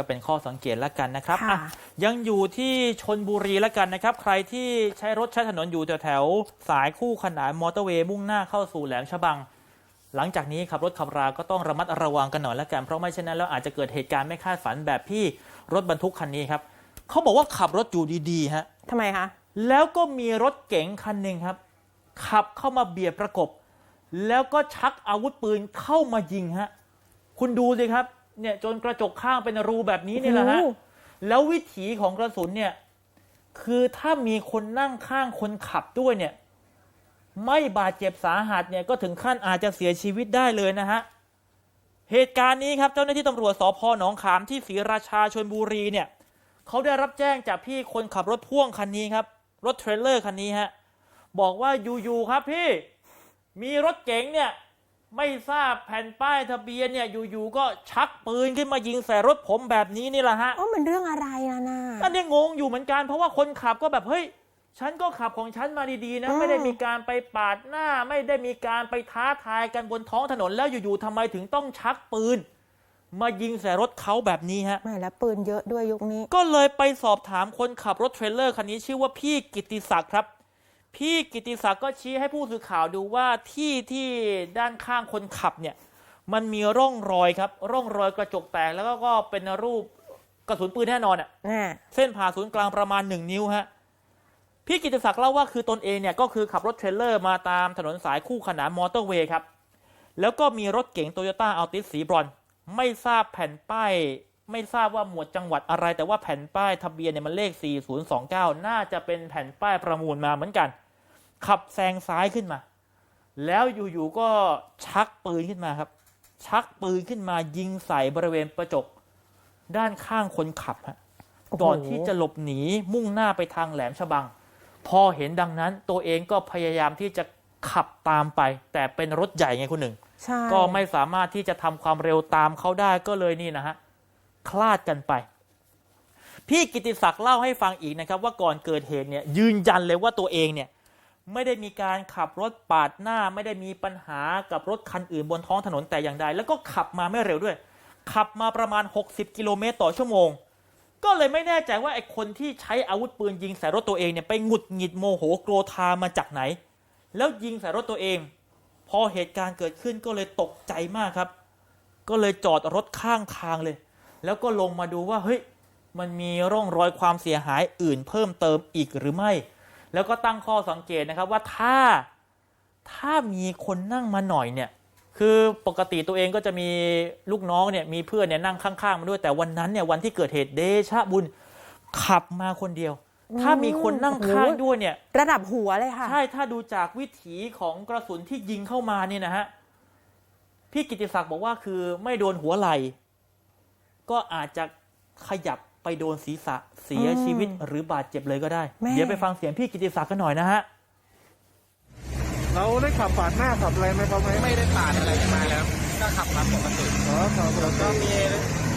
ก็เป็นข้อสังเกตแล้วกันนะครับค่ะ อะยังอยู่ที่ชนบุรีแล้วกันนะครับ ใครที่ใช้รถใช้ถนนอยู่แถวๆสายคู่ขนานมอเตอร์เวย์มุ่งหน้าเข้าสู่แหลมฉบัง หลังจากนี้ขับรถขับราก็ต้องระมัดระวังกันหน่อยแล้วกันเพราะไม่เช่นนั้นแล้วอาจจะเกิดเหตุการณ์ไม่คาดฝันแบบพี่รถบรรทุกคันนี้ครับเขาบอกว่าขับรถอยู่ดีๆฮะ ทำไมคะ แล้วก็มีรถเก๋งคันหนึ่งครับ ขับเข้ามาเบียดประกบ แล้วก็ชักอาวุธปืนเข้ามายิงฮะ คุณดูสิครับ เนี่ยจนกระจกข้างเป็นรูแบบนี้เนี่ยแหละฮะ โอ้โห แล้ววิถีของกระสุนเนี่ย คือถ้ามีคนนั่งข้างคนขับด้วยเนี่ย ไม่บาดเจ็บสาหัสเนี่ยก็ถึงขั้นอาจจะเสียชีวิตได้เลยนะฮะ เหตุการณ์นี้ครับเจ้าหน้าที่ตำรวจสพหนองขามที่ศรีราชาชนบุรีเนี่ยเขาได้รับแจ้งจากพี่คนขับรถพ่วงคันนี้ครับ รถเทรลเลอร์คันนี้ฮะ บอกว่าอยู่ๆครับพี่ มีรถเก๋งเนี่ย ไม่ทราบแผ่นป้ายทะเบียนเนี่ยอยู่ๆก็ชักปืนขึ้นมายิงใส่รถผมแบบนี้นี่แหละฮะอ๋อมันเรื่องอะไรอะน่ะอันนี้งงอยู่เหมือนกันเพราะว่าคนขับก็แบบเฮ้ยฉันก็ขับของฉันมาดีๆนะอืมไม่ได้มีการไปปาดหน้า ไม่ได้มีการไปท้าทายกันบนท้องถนนแล้วอยู่ๆทำไมถึงต้องชักปืน มายิงใส่รถเขาแบบนี้ฮะไม่แล้วปืนเยอะด้วยยุคนี้ ก็เลยไปสอบถามคนขับรถเทรลเลอร์คันนี้ชื่อว่าพี่กิติศักดิ์ครับ พี่กิติศักดิ์ก็ชี้ให้ผู้สื่อข่าวดูว่าที่ที่ด้านข้างคนขับเนี่ย มันมีร่องรอยครับ ร่องรอยกระจกแตกแล้วก็ก็เป็นรูปกระสุนปืนแน่นอนอะน่ะเส้นผ่าศูนย์กลางประมาณ1นิ้วฮะพี่กิติศักดิ์เล่าว่าคือตนเองเนี่ยก็คือขับรถเทรลเลอร์มาตามถนนสายคู่ขนานมอเตอร์เวย์ครับ แล้วก็มีรถเก๋งโตโยต้าอัลติสสีบรอนซ์ไม่ทราบแผ่นป้าย ไม่ทราบว่าหมวดจังหวัดอะไร แต่ว่าแผ่นป้ายทะเบียนเนี่ยมันเลข 4029 น่าจะเป็นแผ่นป้ายประมูลมาเหมือนกัน ขับแซงซ้ายขึ้นมา แล้วอยู่ๆก็ชักปืนขึ้นมาครับ ชักปืนขึ้นมายิงใส่บริเวณกระจก ด้านข้างคนขับฮะโอ้โหก่อนที่จะหลบหนีมุ่งหน้าไปทางแหลมฉบัง พอเห็นดังนั้นตัวเองก็พยายามที่จะขับตามไป แต่เป็นรถใหญ่ไงคุณหนึ่งใช่ก็ไม่สามารถที่จะทำความเร็วตามเขาได้ก็เลยนี่นะฮะ คลาดกันไป พี่กิติศักดิ์เล่าให้ฟังอีกนะครับ ว่าก่อนเกิดเหตุเนี่ยยืนยันเลยว่าตัวเองเนี่ยไม่ได้มีการขับรถปาดหน้า ไม่ได้มีปัญหากับรถคันอื่นบนท้องถนนแต่อย่างใด แล้วก็ขับมาไม่เร็วด้วย ขับมาประมาณ 60 กิโลเมตรต่อชั่วโมง ก็เลยไม่แน่ใจว่าไอ้คนที่ใช้อาวุธปืนยิงใส่รถตัวเองเนี่ยไปหงุดหงิดโมโหโกรธามาจากไหน แล้วยิงใส่รถตัวเอง พอเหตุการณ์เกิดขึ้นก็เลยตกใจมากครับ ก็เลยจอดรถข้างทางเลย แล้วก็ลงมาดูว่าเฮ้ยมันมีร่องรอยความเสียหายอื่นเพิ่มเติมอีกหรือไม่ แล้วก็ตั้งข้อสังเกตนะครับว่าถ้าถ้ามีคนนั่งมาหน่อยเนี่ยคือปกติตัวเองก็จะมีลูกน้องเนี่ยมีเพื่อนเนี่ยนั่งข้างๆมาด้วยแต่วันนั้นเนี่ยวันที่เกิดเหตุเดชะบุญขับมาคนเดียว ถ้ามีคนนั่งข้างด้วยเนี่ย ระดับหัวเลยค่ะ ใช่ถ้าดูจากวิถีของกระสุนที่ยิงเข้ามาเนี่ยนะฮะพี่กิติศักดิ์บอกว่าคือไม่โดนหัวไหล่ ก็อาจจะขยับไปโดนศีรษะเสียอืมชีวิตหรือบาดเจ็บเลยก็ได้ แม่ เดี๋ยวไปฟังเสียงพี่กิติศักดิ์กันหน่อยนะฮะ เราได้ขับปาดหน้าขับอะไรไหมครับไหมไม่ได้ปาดอะไรมาแล้วก็ขับรับปกติอ๋อขับปกก็ติมี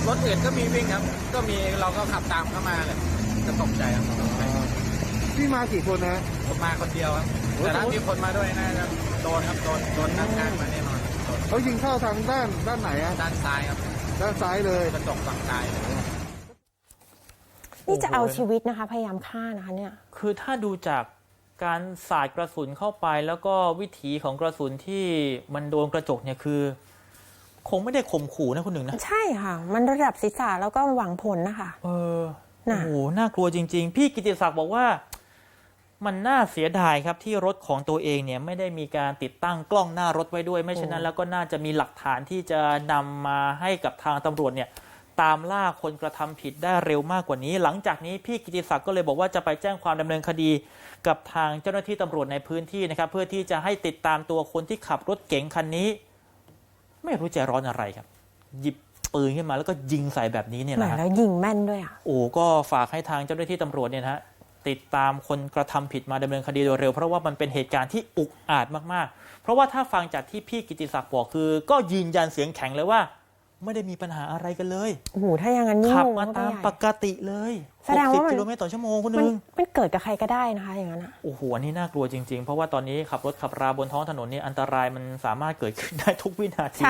รถอื่นก็มีวิ่งครับ ก็มีเราก็ขับตามเข้ามาเลยก็ตกใจครับตกใจพี่มากี่คนนะ ผมมาคนเดียวครับโอ้ยแต่ถ้ามีคนมาด้วยน่าจะโดนครับโดนโดนด้านข้างมาแน่นอนโดนเขายิงเข้าทางด้านด้านไหนอะด้านซ้ายครับ ด้านซ้ายเลยกระจกฝั่งซ้ายนี่จะเอาโอ้โหชีวิตนะคะ พยายามฆ่านะคะเนี่ย คือถ้าดูจากการสาดกระสุนเข้าไป แล้วก็วิถีของกระสุนที่มันโดนกระจกเนี่ยคือ คงไม่ได้ข่มขู่นะคุณหนึ่งนะ ใช่ค่ะ มันระดับศีรษะแล้วก็หวังผลนะคะ เออน่ะโอ้โหน่ากลัวจริง ๆ พี่กิติศักดิ์บอกว่า มันน่าเสียดายครับที่รถของตัวเองเนี่ยไม่ได้มีการติดตั้งกล้องหน้ารถไว้ด้วย ไม่เช่นนั้นแล้วก็น่าจะมีหลักฐานที่จะนำมาให้กับทางตำรวจเนี่ยตามล่าคนกระทำผิดได้เร็วมากกว่านี้ หลังจากนี้พี่กิติศักดิ์ก็เลยบอกว่าจะไปแจ้งความดำเนินคดี กับทางเจ้าหน้าที่ตำรวจในพื้นที่นะครับ เพื่อที่จะให้ติดตามตัวคนที่ขับรถเก๋งคันนี้ ไม่รู้ใจร้อนอะไรครับ หยิบปืนขึ้นมาแล้วก็ยิงใส่แบบนี้เนี่ยแหมนะฮะแล้วยิงแม่นด้วยอะโอ้ก็ฝากให้ทางเจ้าหน้าที่ตำรวจเนี่ยนะฮะ ติดตามคนกระทำผิดมาดำเนินคดีโดยเร็ว เพราะว่ามันเป็นเหตุการณ์ที่อุกอาจมากๆ เพราะว่าถ้าฟังจากที่พี่กิติศักดิ์บอกคือ ก็ยืนยันเสียงแข็งเลยว่า ไม่ได้มีปัญหาอะไรกันเลยโอ้โหถ้าอย่างนั้นยิ่งขับงงมาเข้าไปตามใหญ่ปกติเลยแสดงว่ามัน60กิโลเมตรต่อชั่วโมงคุณมันนึงมันเกิดกับใครก็ได้นะคะอย่างนั้นอะโอ้โหอันนี้น่ากลัวจริงๆ เพราะว่าตอนนี้ขับรถขับราบนท้องถนนนี่อันตรายมันสามารถเกิดขึ้นได้ทุกวินาที